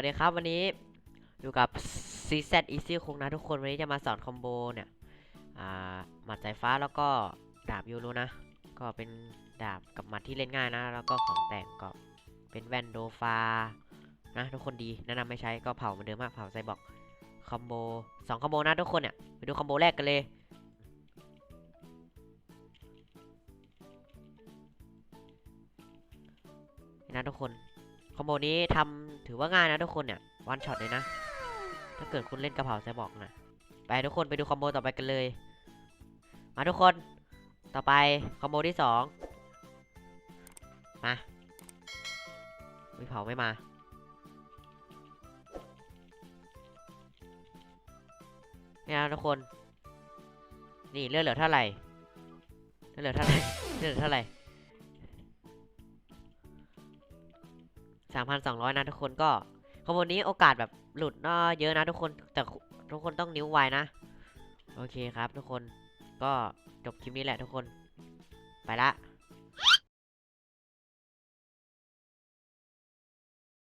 วัสดีครับวันนี้อยู่กับ CZ Easy คุงนะทุกคนวันนี้จะมาสอนคอมโบเนี่ยอ่าหมัดสายฟ้าแล้วก็ดาบยูโรนะ ก็เป็นดาบกับหมัดที่เล่นง่ายนะ แล้วก็ของแต่งก็เป็นแวนโดฟานะทุกคนดีแนะนำไม่ใช้ก็เผาเหมือนเดิมอะเผาไซบอร์กคอมโบสองคอมโบนะทุกคนเนี่ยไปดูคอมโบแรกกันเลยนะทุกคน คอมโบนี้ทำถือว่าง่ายนะทุกคนเนี่ยวันช็อตเลยนะ ถ้าเกิดคุณเล่นกระเพราไซบอกนะไปทุกคนไปดูคอมโบต่อไปกันเลย มาทุกคนต่อไปคอมโบที่สองมาวิเผาไม่มาเนี่ยทุกคน นี่เลือดเหลือเท่าไหร่เลือดเหลือเท่าไหร่เลือดเหลือเท่าไหร่ สามพันสองร้อยนะทุกคนก็ขบวนนี้โอกาสแบบหลุดน่าเยอะนะทุกคนแต่ทุกคนต้องนิ้วไวนะ โอเคครับทุกคนก็จบคลิปนี้แหละทุกคน ไปละ